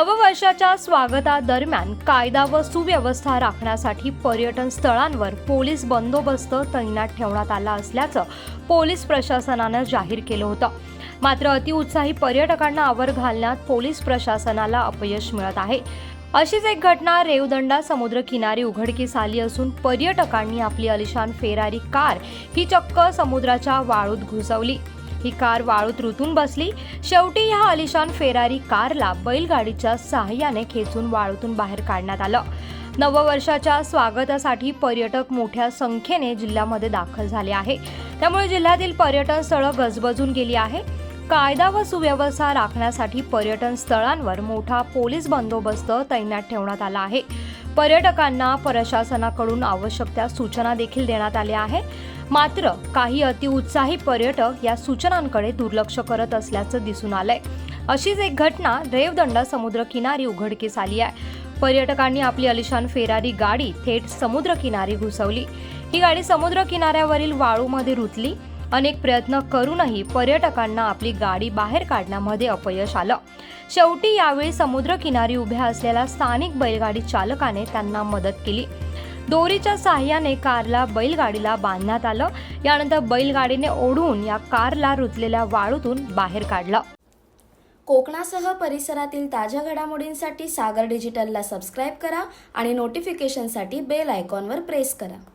नववर्षाच्या स्वागतादरम्यान कायदा व सुव्यवस्था राखण्यासाठी पर्यटन स्थळांवर पोलीस बंदोबस्त तैनात ठेवण्यात आला असल्याचं पोलीस प्रशासनानं जाहीर केलं होतं. मात्र अतिउत्साही पर्यटकांना आवर घालण्यात पोलीस प्रशासनाला अपयश मिळत आहे. अशीच एक घटना रेवदंडा समुद्र किनारी उघडकीस आली असून पर्यटकांनी आपली अलिशान फेरारी कार ही चक्क समुद्राच्या वाळूत घुसवली. ही कार वाळूत रुतून बसली. शेवटी ह्या अलिशान फेरारी कारला बैलगाडीच्या सहाय्याने खेचून वाळूतून बाहेर काढण्यात आलं. नववर्षाच्या स्वागतासाठी पर्यटक मोठ्या संख्येने जिल्ह्यामध्ये दाखल झाले आहे. त्यामुळे जिल्ह्यातील पर्यटन स्थळं गजबजून गेली आहे. कायदा व सुव्यवस्था राखण्यासाठी पर्यटन स्थळांवर मोठा पोलीस बंदोबस्त तैनात ठेवण्यात आला आहे. पर्यटकांना प्रशासनाकडून आवश्यक त्या सूचना देखील देण्यात आल्या आहे मात्र काही अतिउत्साही पर्यटक या सूचनांकडे दुर्लक्ष करत असल्याचं दिसून आलंय. अशीच एक घटना रेवदंडा समुद्रकिनारी उघडकीस आली आहे. पर्यटकांनी आपली अलिशान फेरारी गाडी थेट समुद्रकिनारी घुसवली. ही गाडी समुद्र किनाऱ्यावरील वाळूमध्ये रुतली. अनेक प्रयत्न करूनही पर्यटकांना आपली गाडी बाहेर काढण्यामध्ये अपयश आलं. शेवटी यावेळी समुद्रकिनारी उभ्या असलेल्या स्थानिक बैलगाडी चालकाने त्यांना मदत केली. दोरीच्या साह्याने कारला बैलगाडीला बांधण्यात आलं. यानंतर बैलगाडीने ओढून या कारला रुतलेल्या वाळूतून बाहेर काढलं. कोकणासह परिसरातील ताज्या घडामोडींसाठी सागर डिजिटलला सबस्क्राईब करा आणि नोटिफिकेशनसाठी बेल आयकॉनवर प्रेस करा.